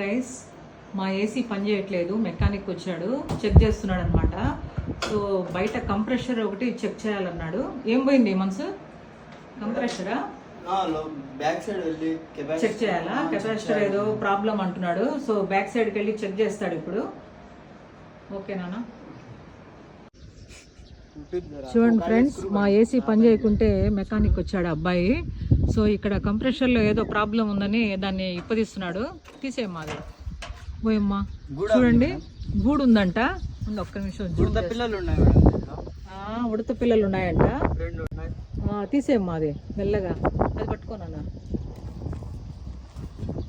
Guys మా AC పని చేయట్లేదు మెకానిక్ వచ్చాడు చెక్ చేస్తున్నాడు అనమాట సో బయట కంప్రెషర్ ఒకటి చెక్ చేయాలన్నాడు. ఏం పోయింది మనసు? కంప్రెషరా? బ్యాక్ సైడ్ వెళ్ళి చెక్ చేయాలా? కెపాసిటర్ ఏదో ప్రాబ్లం అంటున్నాడు. సో బ్యాక్ సైడ్కి వెళ్ళి చెక్ చేస్తాడు ఇప్పుడు. ఓకే నాన్న. చూడండి ఫ్రెండ్స్ మా ఏసీ పని చేయకుంటే మెకానిక్ వచ్చాడు అబ్బాయి. సో ఇక్కడ కంప్రెషర్లో ఏదో ప్రాబ్లం ఉందని దాన్ని ఇప్పదీస్తున్నాడు. తీసేయమ్మా అది. పోయమ్మా చూడండి. గూడు ఉందంట ఒక్క నిమిషం ఉడత పిల్లలు ఉన్నాయంట. తీసేయమ్మా అది మెల్లగా. అది పట్టుకోనన్నా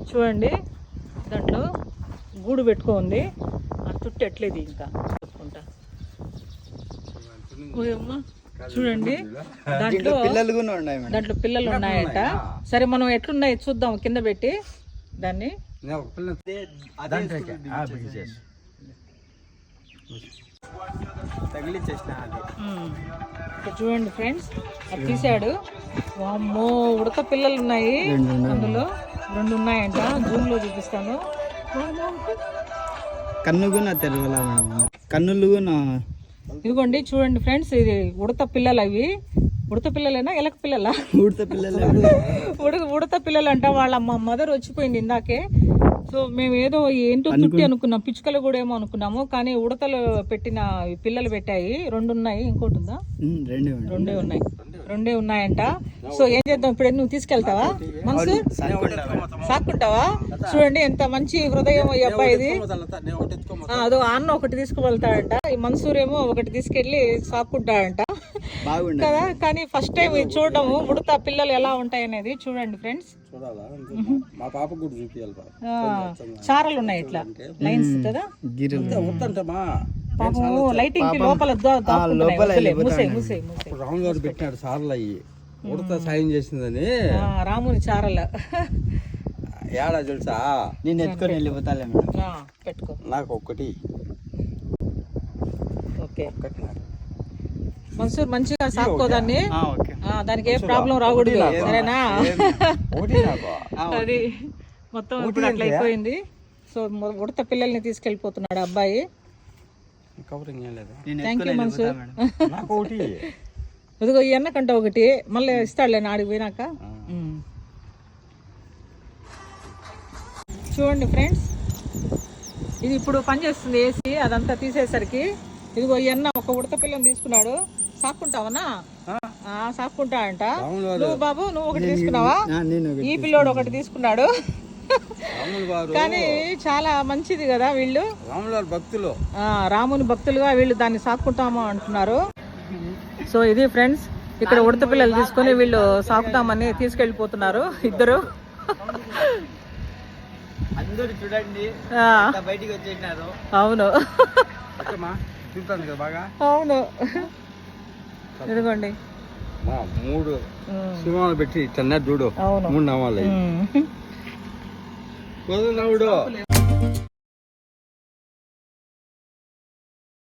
చూడండి దాంట్లో గూడు పెట్టుకోంది ఆ తుట్టు ఎట్లేదు ఇంకా చెప్పుకుంటా ఓయమ్మా. చూడండి. దాంట్లో పిల్లలు దాంట్లో పిల్లలు ఉన్నాయంట. సరే మనం ఎట్లున్నాయి చూద్దాం కింద పెట్టి దాన్ని. చూడండి ఫ్రెండ్స్ అది తీసాడు. వామ్మో ఉడత పిల్లలు ఉన్నాయి. అందులో రెండు ఉన్నాయంట జూమ్లో చూపిస్తాను. కన్ను కూడా తెలవాల కన్నులు కూడా ఇదిగోండి చూడండి ఫ్రెండ్స్ ఇది ఉడత పిల్లలు అవి. ఉడత పిల్లలేనా? ఎలక పిల్లలా? ఊడత పిల్లలు. ఉడత ఉడత పిల్లలు అంట వాళ్ళ మా మదర్ వచ్చిపోయింది ఇందాకే. సో మేము ఏదో ఏంటో తుట్టి అనుకున్నాం పిచ్చుకలు కూడా ఏమో అనుకున్నాము కానీ ఉడతలు పెట్టిన పిల్లలు పెట్టాయి. రెండు ఉన్నాయి ఇంకోటి ఉందా? రెండే ఉన్నాయి. రెండే ఉన్నాయంట. సో ఏం చేద్దాం? ఇప్పుడు నువ్వు తీసుకెళ్తావా? మనసు సాక్కుంటావా? చూడండి ఎంత మంచి హృదయం ఈ అబ్బాయిది అదో అన్న ఒకటి తీసుకువెళ్తాడంట. ఈ మన్సూర్ ఏమో ఒకటి తీసుకెళ్ళి సాక్కుంటాడంట. కదా? కానీ ఫస్ట్ టైం ఇది చూడడము. ఉడత పిల్లలు ఎలా ఉంటాయి అనేది చూడండి ఫ్రెండ్స్. చూడాలా మా పాప కూడా చూపించాలి బా చారలు ఉన్నాయి ఇట్లా. లైన్స్ కదా? లైటింగ్కి లోపల దా- దాక్కుంటున్నాయి. వద్దులే, మూసేయ్. రామ్ గారు పెట్టినాడు సార్లు అయ్యి. ఉడత సాయం చేసిందని. ఆ, రాముని చారల. ఏడా తెలుసా? నేను ఎత్తుకొని వెళ్ళిపోతాలే మేడం. ఆ, పెట్టుకో. నాకు ఒక్కటి. ఓకే. ఒక్కటి నాకు. మన్సూర్ మంచిగా ఆ, ఓకే. ఆ, దానికి ఏ ప్రాబ్లం రాకూడదు. సరేనా? ఒకటి నాకు. అది మొత్తం ఇప్పుడు అట్లా అయిపోయింది. సో మొ- ఉడత పిల్లల్ని తీసుకెళ్ళిపోతున్నాడు అబ్బాయి. కవరింగ్ ఏం లేదు. నేను థ్యాంక్ యూ ఎత్తుకొని మన్సూర్. వెళ్ళిపోతా మేడం. నాకు ఒకటి. ఇదిగో ఈ అన్నకంట ఒకటి మళ్ళీ ఇస్తాడులే నాడికి పోయినాక. చూడండి ఫ్రెండ్స్ ఇది ఇప్పుడు పనిచేస్తుంది ఏసీ అదంతా తీసేసరికి. ఇదిగో ఈ అన్న ఒక ఉడత పిల్లని తీసుకున్నాడు. సాక్కుంటావనా? సాక్కుంటా అంట నువ్వు బాబు నువ్వు ఒకటి తీసుకున్నావా. ఈ పిల్లోడు ఒకటి తీసుకున్నాడు. కానీ చాలా మంచిది కదా వీళ్ళు. రాములు భక్తులు. రాముని భక్తులుగా వీళ్ళు దాన్ని సాక్కుంటాము అంటున్నారు. సో ఇది ఫ్రెండ్స్ ఇక్కడ ఉడత పిల్లలు తీసుకొని వీళ్ళు సాకుతామని తీసుకెళ్ళిపోతున్నారు ఇద్దరు. అందరూ చూడండి బయటికి వచ్చేసినారు. అవును. అవును. ఇదిగోండి. మూడు సింహాలు పెట్టి ఇట్లా చూడు. మూడు నవ్వాలి